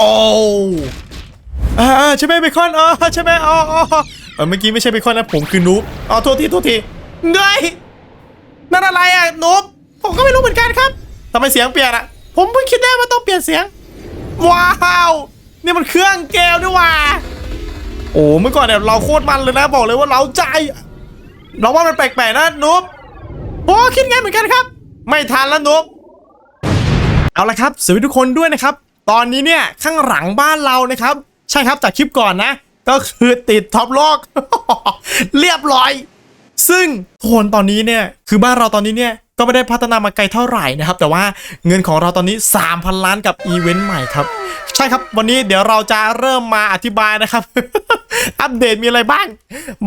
โอ้อ่าใช่ไหมเบคอนอ๋อใช่ไหมอ๋ออ๋อเมื่อกี้ไม่ใช่เบคอนนะผมคือนูบอ๋อโทษทีโทษทีเงยนั่นอะไรอะนูบผมก็ไม่รู้เหมือนกันครับทำไมเสียงเปลี่ยนอะ ผมเพิ่งคิดได้ว่าต้องเปลี่ยนเสียง ว้าว นี่มันเครื่องแก้วด้วยว่ะโอ้เมื่อก่อนเนี่ยเราโคตรมันเลยนะ บอกเลยว่าเราใจ เราว่ามันแปลกๆนะนุ๊บโอ้คิดไงเหมือนกันครับ ไม่ทันแล้วนุ๊บเอาละครับสวัสดีทุกคนด้วยนะครับ ตอนนี้เนี่ยข้างหลังบ้านเรานะครับ ใช่ครับจากคลิปก่อนนะ ก็คือติดท็อปโลก เรียบร้อย ซึ่งโทนตอนนี้เนี่ยคือบ้านเราตอนนี้เนี่ยก็ไม่ได้พัฒนามาไกลเท่าไหร่นะครับ แต่ว่าเงินของเราตอนนี้ 3,000 ล้านกับอีเวนต์ใหม่ครับ ใช่ครับวันนี้เดี๋ยวเราจะเริ่มมาอธิบายนะครับ อัปเดตมีอะไรบ้าง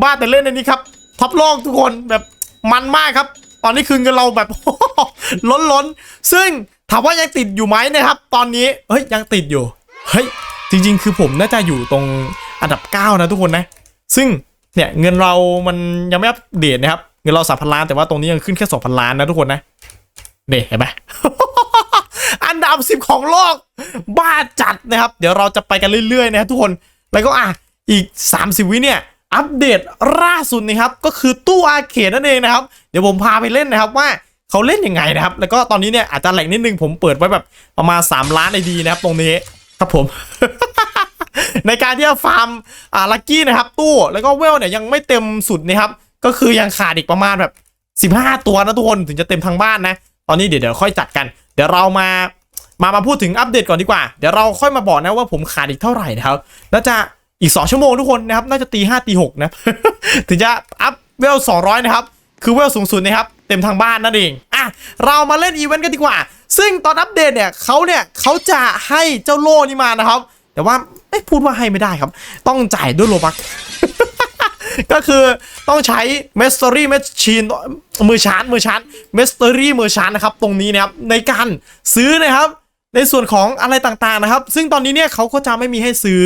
บ้านแต่เล่นในนี้ครับท็อปโลกทุกคนแบบมันมากครับ ตอนนี้คือเงินเราแบบล้นล้นซึ่งถามว่ายังติดอยู่ไหมนะครับ ตอนนี้เฮ้ยยังติดอยู่เฮ้ยจริง ๆ คือผมน่าจะอยู่ตรงอันดับ 9 นะทุกคนนะ ซึ่งเนี่ยเงินเรามันยังไม่อัปเดตนะครับเงินเราสามพันล้านแต่ว่าตรงนี้ยังขึ้นแค่สองพันล้านนะทุกคนนะเนี่ยเห็นไหมอันดับสิบของโลก บ้าจัดนะครับ เดี๋ยวเราจะไปกันเรื่อยๆ นะครับทุกคน แล้วก็อะอีก 30 วิเนี่ย อัปเดตล่าสุดนะครับก็คือตู้อาเคดนั่นเองนะครับเดี๋ยวผมพาไปเล่นนะครับว่าเขาเล่นยังไงนะครับ แล้วก็ตอนนี้เนี่ยอาจจะแหลกนิดนึงผมเปิดไว้แบบประมาณ 3 ล้านไอดีนะครับตรงนี้ครับผม ในการที่จะฟาร์มอ่าลักกี้นะครับ ตู้แล้วก็เวลเนี่ยยังไม่เต็มสุดนะครับ ก็คือยังขาดอีกประมาณแบบ 15 ตัวนะทุกคนถึงจะเต็มทางบ้านนะ ตอนนี้เดี๋ยวเดี๋ยวค่อยจัดกัน เดี๋ยวเรามามามาพูดถึงอัปเดตก่อนดีกว่า เดี๋ยวเราค่อยมาบอกนะว่าผมขาดอีกเท่าไหร่นะครับแล้วจะ อีก 2 ชั่วโมงทุกคนนะครับ น่าจะตี5ตี6นะ ถึงจะอัพเวล200นะครับ คือเวลสูงสุดนะครับ เต็มทางบ้านนั่นเอง อะ เรามาเล่นอีเวนต์กันดีกว่า ซึ่งตอนอัปเดตเนี่ยเขาเนี่ยเขาจะให้เจ้าโล่นี่มานะครับ แต่ว่าไม่พูดว่าให้ไม่ได้ครับ ต้องจ่ายด้วยโลบักก็คือต้องใช้ m e s t e r y Machine มือชาร์จมือชาร์จ m e s t e r y มือชาร์จนะครับ ตรงนี้นะครับ ในการซื้อนะครับ ในส่วนของอะไรต่างๆนะครับ ซึ่งตอนนี้เนี่ยเขาก็จะไม่มีให้ซื้อ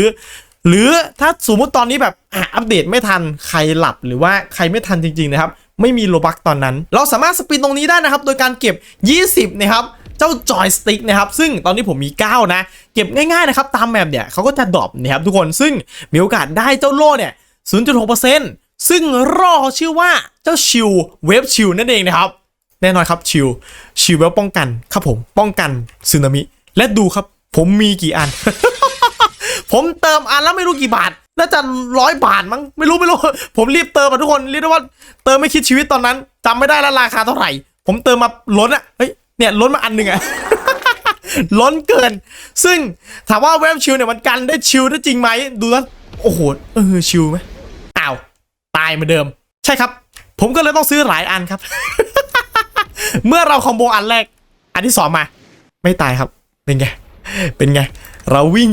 หรือถ้าสมมติตอนนี้แบบอะอัปเดตไม่ทันใครหลับหรือว่าใครไม่ทันจริง ๆ นะครับ ไม่มีโลบักตอนนั้น เราสามารถสปินตรงนี้ได้นะครับ โดยการเก็บ 20 นะครับเจ้าจอยสติ๊กนะครับซึ่งตอนนี้ผมมี 9 นะ เก็บง่ายๆนะครับตามแมปเนี่ยเขาก็จะดรอปนะครับทุกคนซึ่งมีโอกาสได้เจ้าโล่เนี่ย 0.6%ซึ่งรอเขาชื่อว่าเจ้าชิวเวฟชิวนั่นเองนะครับ แน่นอนครับชิวชิวเวฟป้องกันครับผมป้องกันสึนามิและดูครับผมมีกี่อัน ผมเติมอันแล้วไม่รู้กี่บาท น่าจะร้อยบาทมั้ง ไม่รู้ไม่รู้ ผมรีบเติมอะทุกคน เรียกได้ว่าเติมไม่คิดชีวิตตอนนั้นจำไม่ได้แล้วราคาเท่าไหร่ ผมเติมมาล้นอะเฮ้ย เนี่ยล้นมาอันหนึ่งอะล้นเกิน ซึ่งถามว่าเวฟชิลเนี่ยมันกันได้ชิลได้จริงไหม ดูแล้ว โอ้โห เออชิลไหมอ้าว ตายเหมือนเดิม ใช่ครับ ผมก็เลยต้องซื้อหลายอันครับ เมื่อเราคอมโบอันแรก อันที่สองมา ไม่ตายครับ เป็นไง เป็นไง เราวิ่ง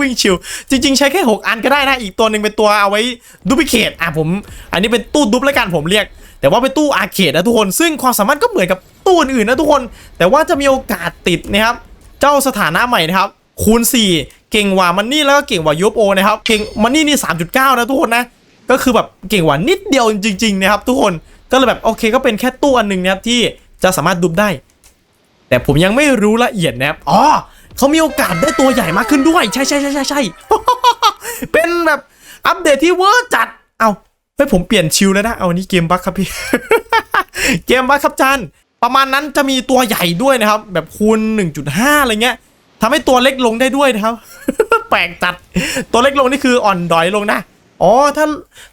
วิ่งชิว จริง ๆ ใช้แค่ 6 อันก็ได้นะ อีกตัวหนึ่งเป็นตัวเอาไว้ดูพิเคทอะผม อันนี้เป็นตู้ดุบแล้วกันผมเรียก แต่ว่าเป็นตู้อาร์เคดนะทุกคน ซึ่งความสามารถก็เหมือนกับตู้อื่นๆนะทุกคน แต่ว่าจะมีโอกาสติดนะครับ เจ้าสถานะใหม่นะครับ คูณ 4 เก่งกว่ามันนี่แล้วก็เก่งกว่ายูโอนะครับ เก่งมันนี่นี่ 3.9 นะทุกคนนะ ก็คือแบบเก่งกว่านิดเดียวจริง ๆ นะครับ ทุกคน ก็เลยแบบโอเคก็เป็นแค่ตู้อันหนึ่งนะครับที่จะสามารถดุบได้ แต่ผมยังไม่รู้ละเอียดนะครับ อ๋อ เขามีโอกาสได้ตัวใหญ่มากขึ้นด้วย ใช่ใช่ใช่ใช่ใช่เป็นแบบอัปเดตที่เวอร์จัด เอาเฮ้ยผมเปลี่ยนชิลแล้วนะ เอานี้เกมบั๊กครับพี่ เกมบั๊กครับจันประมาณนั้นจะมีตัวใหญ่ด้วยนะครับ แบบคูณ 1.5 อะไรเงี้ยทำให้ตัวเล็กลงได้ด้วยนะครับ แปลกจัด ตัวเล็กลงนี่คืออ่อนดอยลงนะ อ๋อ ถ้า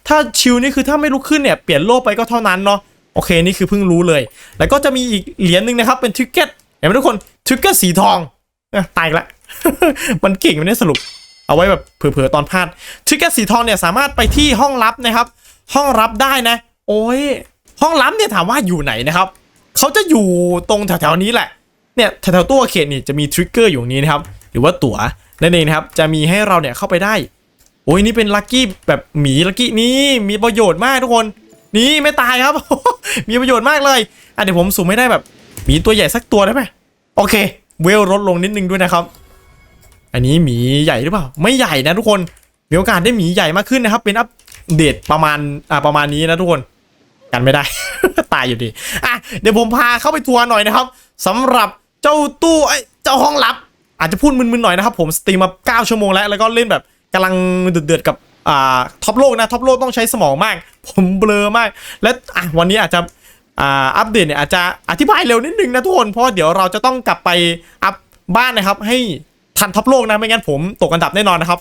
ถ้าชิลนี่คือถ้าไม่ลุกขึ้นเนี่ย เปลี่ยนโลกไปก็เท่านั้นเนาะ โอเค นี่คือเพิ่งรู้เลย แล้วก็จะมีอีกเหรียญหนึ่งนะครับ เป็นทิกเก็ต เห็นไหมทุกคน ทิกเก็ตสีทอง ตายละ มันเก่งมันเนี่ยสรุป เอาไว้แบบเผื่อๆตอนพลาดทริกเก็ตสีทองเนี่ยสามารถไปที่ห้องลับนะครับ ห้องลับได้นะ โอ้ย ห้องลับเนี่ยถามว่าอยู่ไหนนะครับ เขาจะอยู่ตรงแถวๆนี้แหละ เนี่ยแถวๆตัวเขตนี่จะมีทริกเกอร์อยู่นี้นะครับ หรือว่าตั๋วนั่นเองนะครับ จะมีให้เราเนี่ยเข้าไปได้ โอ้ยนี่เป็นลัคกี้แบบหมีลัคกี้นี่มีประโยชน์มากทุกคน นี่ไม่ตายครับ มีประโยชน์มากเลย อะเดี๋ยวผมสุ่มไม่ได้แบบหมีตัวใหญ่สักตัวได้ไหมโอเค เวลลดลงนิดนึงด้วยนะครับ อันนี้หมีใหญ่หรือเปล่า ไม่ใหญ่นะทุกคน มีโอกาสได้หมีใหญ่มากขึ้นนะครับ เป็นอัปเดตประมาณอ่าประมาณนี้นะทุกคนกันไม่ได้ ตายอยู่ดีอะเดี๋ยวผมพาเข้าไปทัวร์หน่อยนะครับสำหรับเจ้าตู้ไอ้เจ้าห้องลับ อาจจะพูดมึนๆหน่อยนะครับ ผมสตรีมมา9ชั่วโมงแล้ว แล้วก็เล่นแบบกำลังเดือดๆกับอ่าท็อปโลกนะท็อปโลกต้องใช้สมองมาก ผมเบลอมาก และอะวันนี้อาจจะ อ่าอัปเดตเนี่ยอาจจะอธิบายเร็วนิดนึงนะทุกคนเพราะเดี๋ยวเราจะต้องกลับไปอัพบ้านนะครับ ให้ทันท็อปโลกนะไม่งั้นผมตกอันดับแน่นอนนะครับ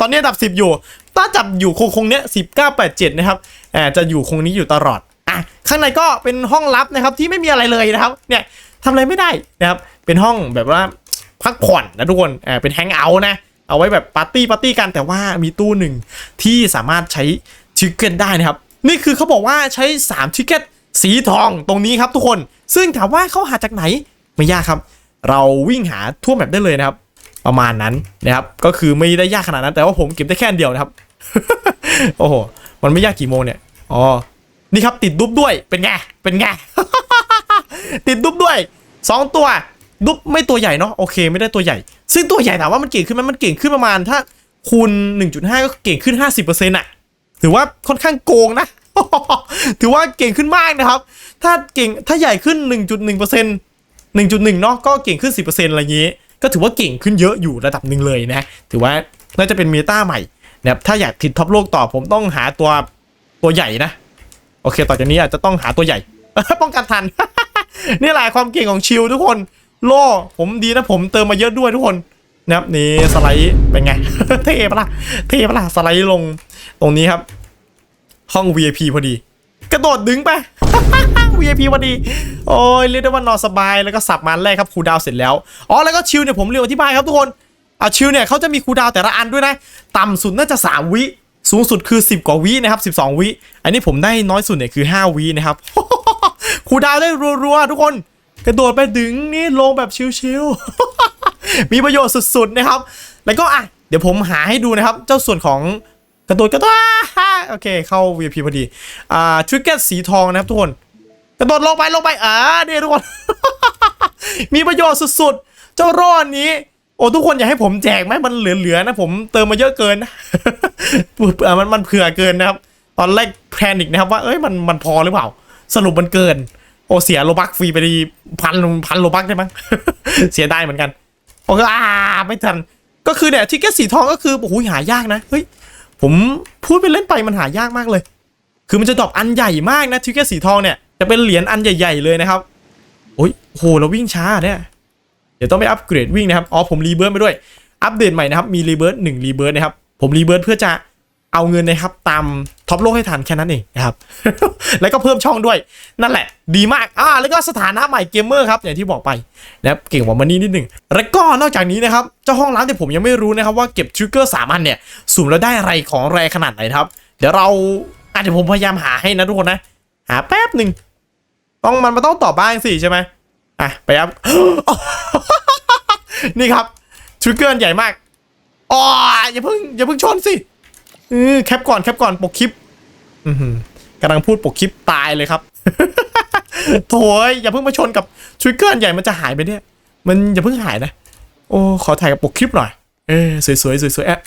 ตอนนี้อันดับ 10 อยู่ถ้าจับอยู่คงคงเนี้ยสิบเก้าแปดเจ็ดนะครับอ่าจะอยู่คงนี้อยู่ตลอดอะข้างในก็เป็นห้องลับนะครับที่ไม่มีอะไรเลยนะครับ เนี่ยทำอะไรไม่ได้นะครับ เป็นห้องแบบว่าพักผ่อนนะทุกคนอ่าเป็นแฮงเอาท์นะ เอาไว้แบบปาร์ตี้ปาร์ตี้กันแต่ว่ามีตู้หนึ่งที่สามารถใช้ทิกเก็ตได้นะครับ นี่คือเขาบอกว่าใช้3ทิกเก็ต สีทองตรงนี้ครับทุกคน ซึ่งถามว่าเขาหาจากไหนไม่ยากครับ เราวิ่งหาทั่วแมปได้เลยนะครับ ประมาณนั้นนะครับก็คือไม่ได้ยากขนาดนั้น แต่ว่าผมเก็บได้แค่เดียวนะครับโอ้โหมันไม่ยากกี่โมงเนี่ยอ๋อนี่ครับติดดุบด้วยเป็นไงเป็นไงติดดุบด้วยสองตัวดุบไม่ตัวใหญ่เนาะโอเค ไม่ได้ตัวใหญ่ ซึ่งตัวใหญ่ถามว่ามันเก่งขึ้นไหมมันเก่งขึ้นประมาณถ้าคูณ1.5 ก็เก่งขึ้น 50%อะถือว่าค่อนข้างโกงนะ ถือว่าเก่งขึ้นมากนะครับ ถ้าเก่งถ้าใหญ่ขึ้น 1.1% 1.1เนาะก็เก่งขึ้น 10%อะไรอย่างงี้ ก็ถือว่าเก่งขึ้นเยอะอยู่ระดับหนึ่งเลยนะ ถือว่าน่าจะเป็นเมตาใหม่นะครับถ้าอยากติดท็อปโลกต่อผมต้องหาตัวตัวใหญ่นะ โอเค ต่อจากนี้อาจจะต้องหาตัวใหญ่ ป้องกันทัน นี่แหละความเก่งของชิลทุกคน โล่ผมดีนะผมเติมมาเยอะด้วยทุกคนนะครับนี่สไลด์เป็นไง เท่ปะล่ะเท่ปะล่ะสไลด์ลงตรงนี้ครับ ห้อง VIP พอดี กระโดดดึงไป VIP พอดี โอ้ยเรียกได้ว่านอนสบายแล้วก็สับมันแรกครับคูดาวเสร็จแล้วอ๋อแล้วก็ชิลเนี่ยผมเรียนอธิบายครับทุกคนอะชิลเนี่ยเขาจะมีคูดาวแต่ละอันด้วยนะต่ำสุดน่าจะ 3 วิ สูงสุดคือ 10 กว่าวินะครับ 12 วิ อันนี้ผมได้น้อยสุดเนี่ยคือ 5 วินะครับคูดาวได้รัวๆทุกคนกระโดดไปดึงนี่ลงแบบชิลๆมีประโยชน์สุดๆนะครับ แล้วก็อะเดี๋ยวผมหาให้ดูนะครับ เจ้าส่วนของ กระโดดกระโดดโอเคเข้า VIP พอดีอ่าทริกเก็ตสีทองนะครับทุกคนกระโดดลงไปลงไปอ่าเนี่ยทุกคน มีประโยชน์สุดๆ เจ้ารอดนี้ โอ้ทุกคนอยากให้ผมแจกไหมมันเหลือๆนะผมเติมมาเยอะเกินนะเผื่อมันมันเผื่อเกินนะครับ ตอนแรกแพนิกนะครับว่าเอ้ยมันมันพอหรือเปล่า สรุปมันเกิน โอ้เสียโลบักฟรีไปดีพันพันโลบักได้มั้งเสียได้เหมือนกันโอ้ก็อ่าไม่ทันก็คือเนี่ยทิกเก็ตสีทองก็คือโอ้โหหายากนะเฮ้ย ผมพูดไปเล่นไปมันหายากมากเลย คือมันจะดรอปอันใหญ่มากนะทิกเก็ตสีทองเนี่ยจะเป็นเหรียญอันใหญ่ ๆ เลยนะครับโอ้ยโหเราวิ่งช้าเนี่ยเดี๋ยวต้องไปอัปเกรดวิ่งนะครับอ๋อผมรีเบิร์ดไปด้วยอัปเดตใหม่นะครับมีรีเบิร์ดหนึ่งรีเบิร์ดนะครับผมรีเบิร์ดเพื่อจะ เอาเงินนะครับตามท็อปโลกให้ทันแค่นั้นเองนะครับ แล้วก็เพิ่มช่องด้วยนั่นแหละ ดีมากอ่าแล้วก็สถานะใหม่เกมเมอร์ครับอย่างที่บอกไปนะครับเก่งกว่ามันนี่นิดหนึ่งแล้วก็นอกจากนี้นะครับเจ้าห้องร้านที่ผมยังไม่รู้นะครับว่าเก็บทริกเกอร์สามอันเนี่ยสุ่มแล้วได้อะไรของแรขนาดไหนครับ เดี๋ยวเราอาจจะผมพยายามหาให้นะทุกคนนะ หาแป๊บหนึ่งต้องมันมันต้องตอบบ้างสิใช่ไหมอะไปครับนี่ครับทริกเกอร์ใหญ่มากอ๋ออย่าเพิ่งอย่าเพิ่งชนสิ เออแคปก่อนแคปก่อนปกคลิป อืกำลังพูดปกคลิปตายเลยครับ โถยอย่าเพิ่งมาชนกับทริกเกอร์อันใหญ่มันจะหายไปเนี่ย มันอย่าเพิ่งหายนะ โอ้ขอถ่ายกับปกคลิปหน่อย เออสวยๆสวยๆแอะ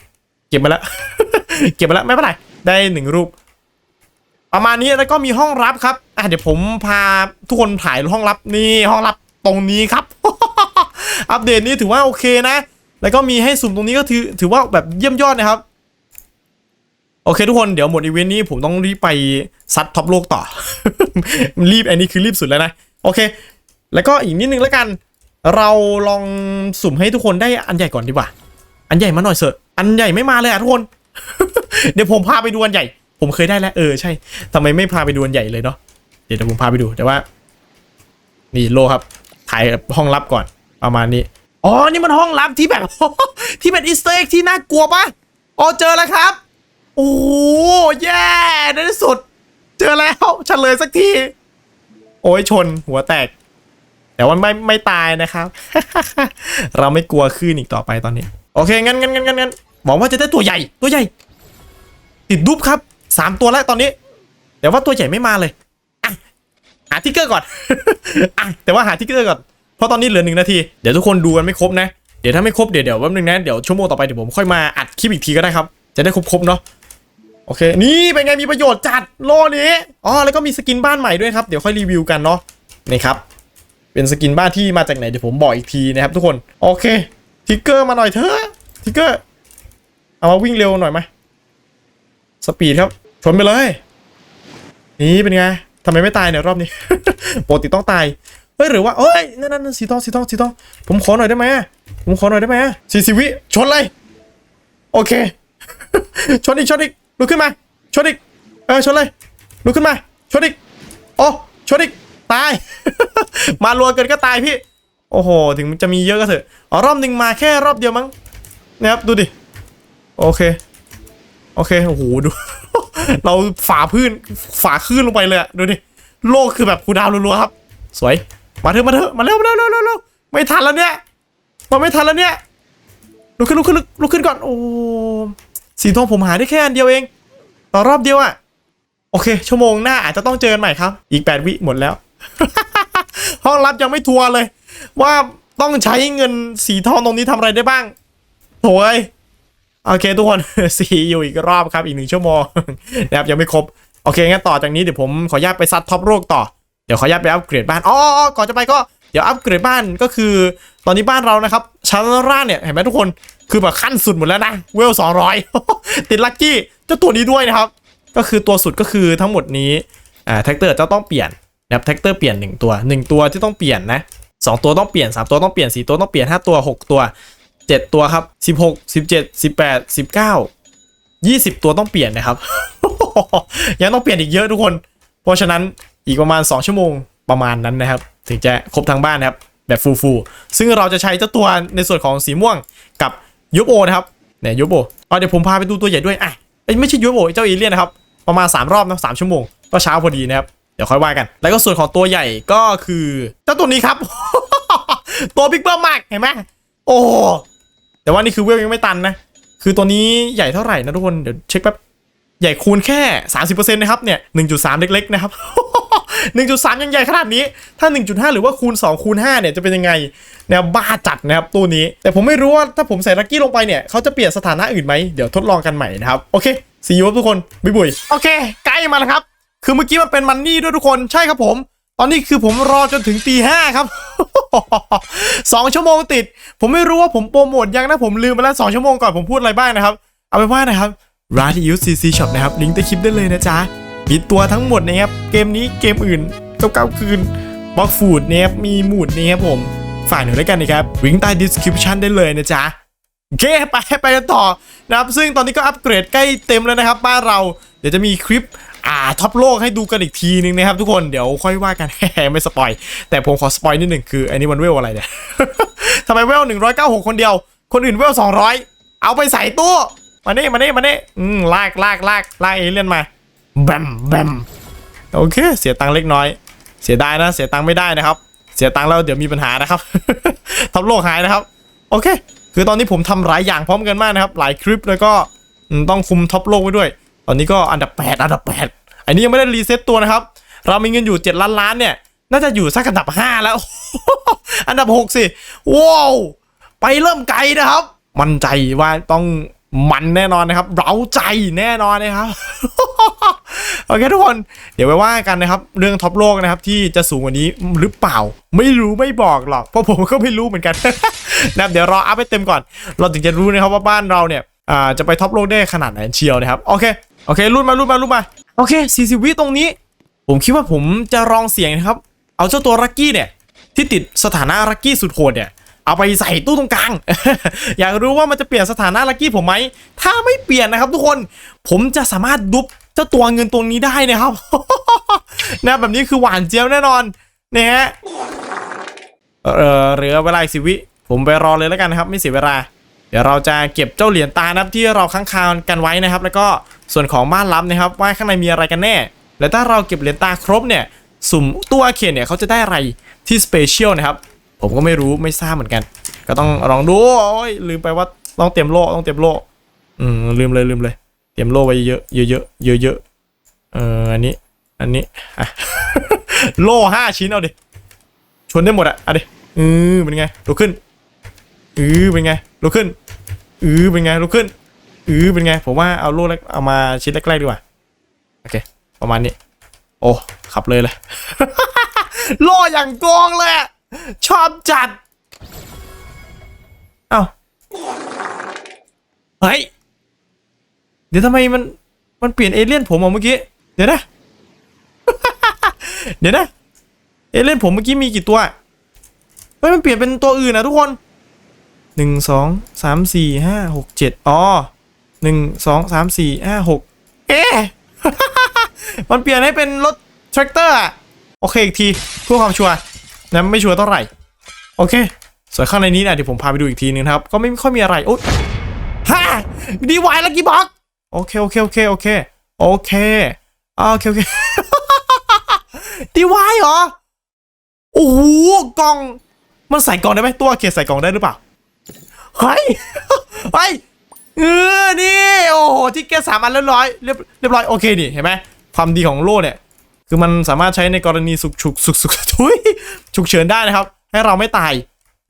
เก็บมาแล้ว เก็บมาแล้วไม่เป็นไรได้หนึ่งรูป ประมาณนี้แล้วก็มีห้องลับครับอะเดี๋ยวผมพาทุกคนถ่ายห้องลับนี่ห้องลับตรงนี้ครับ อัปเดตนี้ถือว่าโอเคนะ แล้วก็มีให้สุ่มตรงนี้ก็ถือถือว่าแบบเยี่ยมยอดนะครับ โอเคทุกคนเดี๋ยวหมดอีเวนต์นี้ผมต้องรีบไปซัดท็อปโลกต่อ รีบอันนี้คือรีบสุดแล้วนะ โอเค แล้วก็อีกนิดนึงแล้วกัน เราลองสุ่มให้ทุกคนได้อันใหญ่ก่อนดีกว่า อันใหญ่มาหน่อยเถอะอันใหญ่ไม่มาเลยอะทุกคน เดี๋ยวผมพาไปดูอันใหญ่ ผมเคยได้แล้วเออใช่ทำไมไม่พาไปดูอันใหญ่เลยเนาะเดี๋ยวเดี๋ยวผมพาไปดูแต่ว่า นี่โลครับ ถ่ายห้องลับก่อนประมาณนี้อ๋อนี่มันห้องลับที่แบบที่เป็นอีสเตอร์เอ็กที่น่ากลัวปะอ๋อเจอแล้วครับ โอ้โหแย่ในที่สุด เจอแล้วเฉลยสักที โอ้ยชนหัวแตก แต่ว่าไม่ไม่ตายนะครับ เราไม่กลัวคลื่นอีกต่อไปตอนนี้ โอเคงั้นงั้นงั้นงั้นงั้นหวังว่าจะได้ตัวใหญ่ตัวใหญ่ ติดรูปครับสามตัวแล้วตอนนี้ แต่ว่าตัวใหญ่ไม่มาเลยอะหาทิกเกอร์ก่อนอะแต่ว่าหาทิกเกอร์ก่อนเพราะตอนนี้เหลือหนึ่งนาทีเดี๋ยวทุกคนดูกันไม่ครบนะเดี๋ยวถ้าไม่ครบเดี๋ยวเดี๋ยวแป๊บนึงนะเดี๋ยวชั่วโมงต่อไปเดี๋ยวผมค่อยมาอัดคลิปอีกทีก็ได้ครับจะได้ครบครบๆเนาะ โอเค นี่เป็นไงมีประโยชน์จัดโลนี้อ๋อแล้วก็มีสกินบ้านใหม่ด้วยครับ เดี๋ยวค่อยรีวิวกันเนาะนี่ครับ เป็นสกินบ้านที่มาจากไหนเดี๋ยวผมบอกอีกทีนะครับทุกคน โอเคทิกเกอร์มาหน่อยเถอะทิกเกอร์เอามาวิ่งเร็วหน่อยไหมสปีดครับชนไปเลย นี่เป็นไงทำไมไม่ตายเนี่ยรอบนี้ปกติต้องตายเฮ้ยหรือว่าเอ้ยนั่นนั่นสีทองสีทองสีทองผมขอหน่อยได้ไหมผมขอหน่อยได้ไหมสี่สิวิชนเลยโอเค ชนอีกชนอีก ลุกขึ้นมาชนอีกเออชนเลยลุกขึ้นมาชนอีกโอ้ชนอีกตาย มารัวเกินก็ตายพี่ โอ้โห ถึงจะมีเยอะก็เถอะอ๋อรอบหนึ่งมาแค่รอบเดียวมั้งนะครับดูดิโอเค โอเคโอ้โหดู เราฝ่าพื้นฝ่าคลื่นลงไปเลยดูดิโลกคือแบบคูดาวรัวๆครับ สวยมาเถอะมาเถอะมาเร็วมาเร็วเร็วเร็วเร็วไม่ทันแล้วเนี่ยมาไม่ทันแล้วเนี่ยลุกขึ้นลุกขึ้นลุกขึ้นก่อนโอ้ สีทองผมหาได้แค่อันเดียวเอง ต่อรอบเดียวอะโอเค ชั่วโมงหน้าอาจจะต้องเจอกันใหม่ครับ อีก 8 วิหมดแล้ว ห้องรับยังไม่ทัวร์เลย ว่าต้องใช้เงินสีทองตรงนี้ทำอะไรได้บ้างโถ่เอ้ยโอเค ทุกคนสีอยู่อีกรอบครับอีกหนึ่งชั่วโมงนะครับยังไม่ครบโอเคงั้นต่อจากนี้เดี๋ยวผมขออนุญาตไปซัดท็อปโลกต่อเดี๋ยวขออนุญาตไปอัปเกรดบ้านอ๋ออ๋อก่อนจะไปก็ เดี๋ยวอัปเกรดบ้านก็คือตอนนี้บ้านเรานะครับชั้นล่างเนี่ยเห็นไหมทุกคนคือแบบขั้นสุดหมดแล้วนะเวลสองร้อยติดลัคกี้เจ้าตัวนี้ด้วยนะครับ ก็คือตัวสุดก็คือทั้งหมดนี้อ่าแท็กเตอร์จะต้องเปลี่ยนนะครับแท็กเตอร์เปลี่ยนหนึ่งตัวหนึ่งตัวที่ต้องเปลี่ยนนะสองตัวต้องเปลี่ยนสามตัวต้องเปลี่ยนสี่ตัวต้องเปลี่ยนห้าตัวหกตัวเจ็ดตัวครับสิบหกสิบเจ็ดสิบแปดสิบเก้ายี่สิบตัวต้องเปลี่ยนนะครับ ยังต้องเปลี่ยนอีกเยอะทุกคน เพราะฉะนั้นอีกประมาณ 2 ชั่วโมงประมาณนั้นนะครับ ถึงจะครบทั้งบ้านนะครับ แบบฟูฟูซึ่งเราจะใช้เจ้าตัวในส่วนของสีม่วงกับยูโบนะครับเนี่ยยูโบเอาเดี๋ยวผมพาไปดูตัวใหญ่ด้วยอะเอ้ยไม่ใช่ยูโบเจ้าเอเลี่ยนนะครับประมาณ 3 รอบนะสามชั่วโมง ก็เช้าพอดีนะครับ เดี๋ยวค่อยว่ากัน แล้วก็ส่วนของตัวใหญ่ก็คือเจ้าตัวนี้ครับ ตัวบิ๊กเบิ้มมากเห็นไหมโอ้แต่ว่านี่คือเวลยังไม่ตันนะ คือตัวนี้ใหญ่เท่าไหร่นะทุกคน เดี๋ยวเช็คแป๊บ ใหญ่คูณแค่ 30%นะครับเนี่ย 1.3 เล็กๆนะครับ 1.3 ยังใหญ่ขนาดนี้ ถ้า 1.5 หรือว่าคูณ 2 คูณ 5 เนี่ยจะเป็นยังไงแนวบ้าจัดนะครับตัวนี้ แต่ผมไม่รู้ว่าถ้าผมใส่ลักกี้ลงไปเนี่ยเขาจะเปลี่ยนสถานะอื่นไหมเดี๋ยวทดลองกันใหม่นะครับ โอเคสียูทุกคนบุยบุยโอเค ใกล้มาแล้วครับ คือเมื่อกี้มันเป็นมันนี่ด้วยทุกคนใช่ครับผม ตอนนี้คือผมรอจนถึงตีห้าครับสองชั่วโมงติด ผมไม่รู้ว่าผมโปรโมทยังนะผมลืมไปแล้วสองชั่วโมงก่อนผมพูดอะไรบ้างนะครับ เอาไปว่านะครับร้านที่ยูซีซีช็อปนะครับลิงก์ใต้คลิปได้เลยนะจ๊ะ มีตัวทั้งหมดนะครับ เกมนี้เกมอื่นเก้าเก้าคืนบล็อกฟูดนะครับมีหมูดนะครับผม ฝากหน่อยแล้วยกันนะครับลิงใต้ description ได้เลยนะจ๊ะโอเคไปไปกันต่อนะครับซึ่งตอนนี้ก็อัปเกรดใกล้เต็มแล้วนะครับบ้านเราเดี๋ยวจะมีคลิปอ่าท็อปโลกให้ดูกันอีกทีนึงนะครับทุกคนเดี๋ยวค่อยว่ากันไม่สปอยแต่ผมขอสปอยนิดหนึ่งคืออันนี้มันเวลอะไรเนี่ยทำไมเวล196คนเดียว คนอื่นเวล200เอาไปใส่ตู้มาเนี่มาเนี่มาเนี่อืมลากลากลากลากเอเลี่ยนมา แบมแบมโอเค เสียตังค์เล็กน้อย เสียดายนะ เสียตังค์ไม่ได้นะครับ เสียตังค์แล้วเดี๋ยวมีปัญหานะครับท็อปโลกหายนะครับ โอเค คือตอนนี้ผมทำหลายอย่างพร้อมกันมากนะครับ หลายคลิปแล้วก็ต้องคุมท็อปโลกไว้ด้วย ตอนนี้ก็อันดับ 8 อันดับ 8 อันนี้ยังไม่ได้รีเซ็ตตัวนะครับ เรามีเงินอยู่ 7 ล้านล้านเนี่ย น่าจะอยู่สักอันดับ 5 แล้ว อันดับ 6 สิ ว้าว ไปเริ่มไกลนะครับ มั่นใจว่าต้องมันแน่นอนนะครับ เราใจแน่นอนนะครับ โอเคทุกคนเดี๋ยวไปว่ากันนะครับ เรื่องท็อปโลกนะครับที่จะสูงกว่านี้หรือเปล่า ไม่รู้ไม่บอกหรอกเพราะผมก็ไม่รู้เหมือนกันนะเดี๋ยวรออัพให้เต็มก่อน เราถึงจะรู้นะครับว่าบ้านเราเนี่ยจะไปท็อปโลกได้ขนาดไหนเชียวนะครับโอเคโอเครุ่นมารุ่นมารุ่นมาโอเค40วิตรงนี้ ผมคิดว่าผมจะลองเสียงนะครับ เอาเจ้าตัวลักกี้เนี่ยที่ติดสถานะลักกี้สุดโหดเนี่ยเอาไปใส่ตู้ตรงกลาง อยากรู้ว่ามันจะเปลี่ยนสถานะลักกี้ผมไหม ถ้าไม่เปลี่ยนนะครับทุกคน ผมจะสามารถดุบ เจ้าตัวเงินตัวนี้ได้นะครับ นะแบบนี้คือหวานเจี๊ยบแน่นอนนะฮะเออเหลือเวลาอีกสิวิ ผมไปรอเลยแล้วกันนะครับไม่เสียเวลา เดี๋ยวเราจะเก็บเจ้าเหรียญตานะครับที่เราค้างคาวกันไว้นะครับ แล้วก็ส่วนของบ้านลับนะครับ ว่าข้างในมีอะไรกันแน่ และถ้าเราเก็บเหรียญตาครบเนี่ย สุ่มตัวเขียนเนี่ยเขาจะได้อะไรที่สเปเชียลนะครับ ผมก็ไม่รู้ไม่ทราบเหมือนกัน ก็ต้องลองดูโอ้ยลืมไปว่าต้องเตรียมโล่ต้องเตรียมโล่อืมลืมเลยลืมเลย เตรียมโล่ไว้เยอะเยอะเยอะเยอะเยอะเอออันนี้ อันนี้อะโล่ห้าชิ้นเอาดิชนได้หมดอะเอาดิเออเป็นไงลุกขึ้นเออเป็นไงลุกขึ้นเออเป็นไงลุกขึ้นเออเป็นไงผมว่าเอาโล่แรกเอามาชิ้นแรกๆดีกว่าโอเคประมาณนี้ โอ้ขับเลยเลยโล่อย่างกองเลยชอบจัดเอ้าเฮ้ย เดี๋ยวทำไมมันมันเปลี่ยนเอเลี่ยนผมอะเมื่อกี้ เดี๋ยวนะ เดี๋ยวนะ เอเลี่ยนผมเมื่อกี้มีกี่ตัวเฮ้ยมันเปลี่ยนเป็นตัวอื่นนะทุกคนหนึ่งสองสามสี่ห้าหกเจ็ดอ๋อหนึ่งสองสามสี่ห้าหกเอ๊ะมันเปลี่ยนให้เป็นรถแทรกเตอร์อะโอเคอีกทีเพื่อความชัวร์นะไม่ชัวร์เท่าไหร่ โอเคส่วนข้างในนี้นะเดี๋ยวผมพาไปดูอีกทีนึงครับ ก็ไม่ค่อยมีอะไรโอ๊ยฮ่าดีวายลักกี้บ็อก อเคโอเคโอเคโอเคโอเคโอเคโอเคดีวายเหรอโอ้โหกล่อง มันใส่กล่องได้ไหมตัวเคใส่กล่องได้หรือเปล่าเฮ้ยเฮ้ยเออนี่โอ้โหที่เกสามอันเรียบร้อยเรียบเรียบร้อยโอเคนี่เห็นไหมความดีของโล่เนี่ย คือมันสามารถใช้ในกรณีสุกฉุกสุกสุกทุยฉุกเฉินได้นะครับ ให้เราไม่ตาย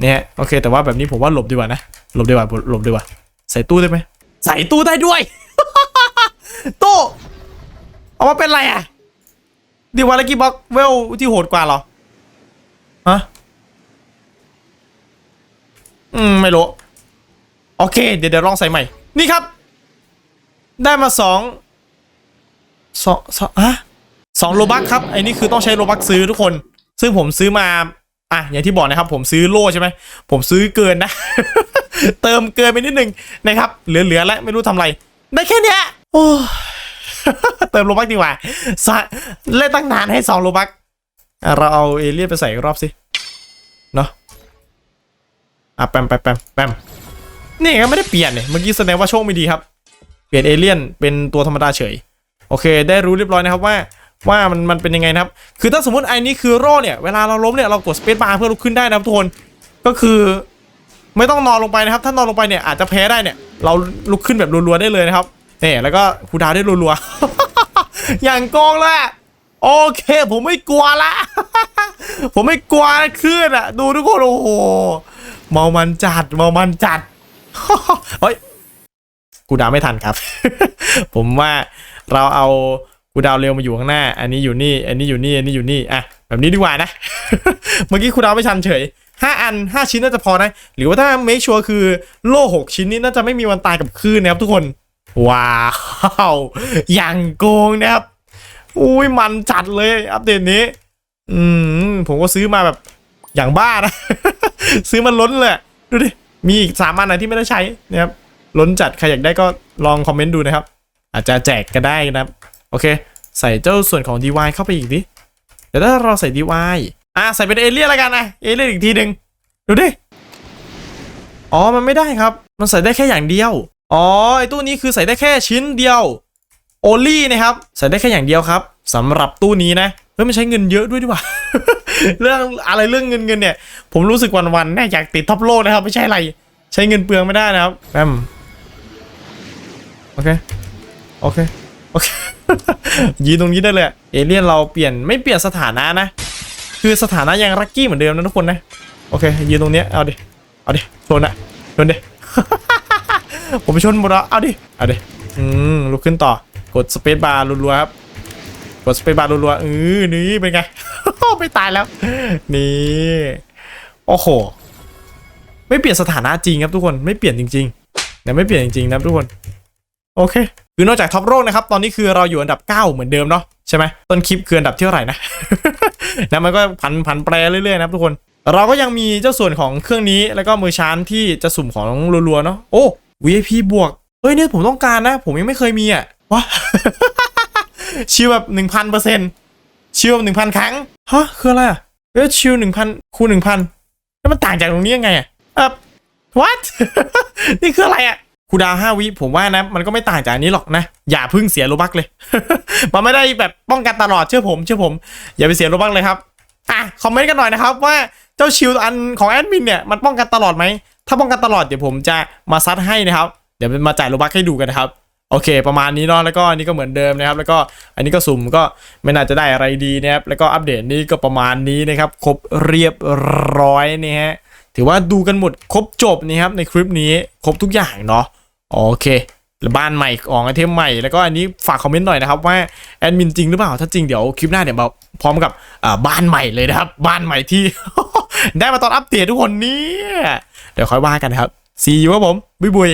เนี่ยโอเค แต่ว่าแบบนี้ผมว่าหลบดีกว่านะหลบดีกว่าหลบดีกว่าใส่ตู้ได้ไหม ใส่ตู้ได้ด้วย ตู้เอามาเป็นไรอะดีวาลกกี้บ็อกเวลที่โหดกว่าเหรอ ฮะ อืม ไม่รู้ โอเค เดี๋ยวเดี๋ยวลองใส่ใหม่ นี่ครับ ได้มาสองสองสองอะสองโลบักครับไอ้นี่คือต้องใช้โลบักซื้อทุกคน ซึ่งผมซื้อมา อะ อย่างที่บอกนะครับ ผมซื้อโล่ใช่ไหม ผมซื้อเกินนะ เติมเกินไปนิดนึงนะครับ เหลือๆแล้วไม่รู้ทำอะไร ได้แค่เนี้ยโอ้เติมโลบักดีกว่าสะเล่นตั้งนานให้สองโลบักเราเอาเอเลี่ยนไปใส่รอบสิ เนาะอะแปมแปมแปมแปมนี่ก็ไม่ได้เปลี่ยนเนี่ยเมื่อกี้แสดงว่าโชคไม่ดีครับ เปลี่ยนเอเลี่ยนเป็นตัวธรรมดาเฉย โอเค ได้รู้เรียบร้อยนะครับว่าว่ามันมันเป็นยังไงนะครับ คือถ้าสมมติไอ้นี้คือโร่เนี่ย เวลาเราล้มเนี่ย เรากดสเปซบาร์เพื่อลุกขึ้นได้นะครับทุกคน ก็คือ ไม่ต้องนอนลงไปนะครับ ถ้านอนลงไปเนี่ยอาจจะแพ้ได้เนี่ย เราลุกขึ้นแบบรัวๆได้เลยนะครับเนี่ยแล้วก็คูดาวได้รัวๆ อย่างโกงเลยอะโอเค ผมไม่กลัวละผมไม่กลัวขึ้นอะ ดูทุกคนโอ้โหเมามันจัดเมามันจัดเฮ้ยกูดาวไม่ทันครับ ผมว่าเราเอากูดาวเร็วมาอยู่ข้างหน้า อันนี้อยู่นี่ อันนี้อยู่นี่ อันนี้อยู่นี่ อะ แบบนี้ดีกว่านะ เมื่อกี้คูดาวไม่ทันเฉย ห้าอันห้าชิ้นน่าจะพอนะ หรือว่าถ้าเมคชัวร์คือโล่หกชิ้นนี้น่าจะไม่มีวันตายกับคลื่นนะครับทุกคน ว้าวอย่างโกงนะครับ อุ้ยมันจัดเลยอัปเดตนี้ อืมผมก็ซื้อมาแบบอย่างบ้านะ ซื้อมันล้นเลยดูดิ มีอีกสามอันไหนที่ไม่ได้ใช้นะครับล้นจัดใครอยากได้ก็ลองคอมเมนต์ดูนะครับ อาจจะแจกก็ได้นะครับ โอเค ใส่เจ้าส่วนของ DY เข้าไปอีกดิเดี๋ยวถ้าเราใส่ DY อะใส่เป็นเอเลี่ยนแล้วกันนะเอเลี่ยนอีกทีหนึ่งดูดิ อ๋อ มันไม่ได้ครับ มันใส่ได้แค่อย่างเดียว อ๋อ ไอตู้นี้คือใส่ได้แค่ชิ้นเดียว โอลี่นะครับ ใส่ได้แค่อย่างเดียวครับสำหรับตู้นี้นะ เฮ้ย มันใช้เงินเยอะด้วยดีกว่า เรื่องอะไรเรื่องเงินเงินเนี่ย ผมรู้สึกวันๆแน่อยากติดท็อปโลกนะครับ ไม่ใช่อะไร ใช้เงินเปลืองไม่ได้นะครับแปมโอเค โอเค โอเคยืนตรงนี้ได้เลย เอเลี่ยนเราเปลี่ยนไม่เปลี่ยนสถานะนะ คือสถานะยังรักกี้เหมือนเดิมนะทุกคนนะ โอเคยืนตรงเนี้ยเอาดิ เอาดิชนอะชนดิ ผมไปชนหมดแล้ว เอาดิ เอาดิ อืมลุกขึ้นต่อ กดสเปซบาร์รัวๆครับ กดสเปซบาร์รัวๆเออนี่เป็นไง ไม่ตายแล้ว นี่ โอ้โห ไม่เปลี่ยนสถานะจริงครับทุกคน ไม่เปลี่ยนจริงๆแต่ไม่เปลี่ยนจริงๆนะทุกคน โอเค คือนอกจากท็อปโลกนะครับ ตอนนี้คือเราอยู่อันดับ 9 เหมือนเดิมเนาะใช่ไหมต้นคลิปคืออันดับที่เท่าไหร่นะแล้วมันก็ผันผันแปรเรื่อยๆนะครับทุกคน เราก็ยังมีเจ้าส่วนของเครื่องนี้แล้วก็มือชานที่จะสุ่มของรัวๆเนาะโอ้ VIP บวกเฮ้ยเนี่ยผมต้องการนะ ผมยังไม่เคยมีอะว้าชิวแบบหนึ่งพันเปอร์เซ็นต์ชิวแบบหนึ่งพันครั้งฮะคืออะไรอะเออชิวหนึ่งพันคูณหนึ่งพันแล้วมันต่างจากตรงนี้ยังไงอะเอ่อ what นี่คืออะไรอะ คูดาวห้าวิผมว่านะ มันก็ไม่ต่างจากอันนี้หรอกนะ อย่าพึ่งเสียโลบักเลย มันไม่ได้แบบป้องกันตลอดเชื่อผมเชื่อผม อย่าไปเสียโลบักเลยครับอะคอมเมนต์กันหน่อยนะครับว่าเจ้าชิลอันของแอดมินเนี่ยมันป้องกันตลอดไหมถ้าป้องกันตลอดเดี๋ยวผมจะมาซัดให้นะครับ เดี๋ยวมาจ่ายโลบักให้ดูกันนะครับโอเค ประมาณนี้เนาะแล้วก็อันนี้ก็เหมือนเดิมนะครับ แล้วก็อันนี้ก็สุ่มก็ไม่น่าจะได้อะไรดีนะครับแล้วก็อัปเดตนี้ก็ประมาณนี้นะครับ ครบเรียบร้อยนี่ฮะ ถือว่าดูกันหมดครบจบนี่ครับในคลิปนี้ครบทุกอย่างเนาะโอเคแล้วบ้านใหม่ออกไอเทมใหม่แล้วก็อันนี้ฝากคอมเมนต์หน่อยนะครับว่าแอดมินจริงหรือเปล่าถ้าจริงเดี๋ยวคลิปหน้าเดี๋ยวมาพร้อมกับอ่าบ้านใหม่เลยนะครับ บ้านใหม่ที่ ได้มาตอนอัปเดตทุกคนนี่เดี๋ยวค่อยว่ากันครับซีอยู่ครับผมบุยบุย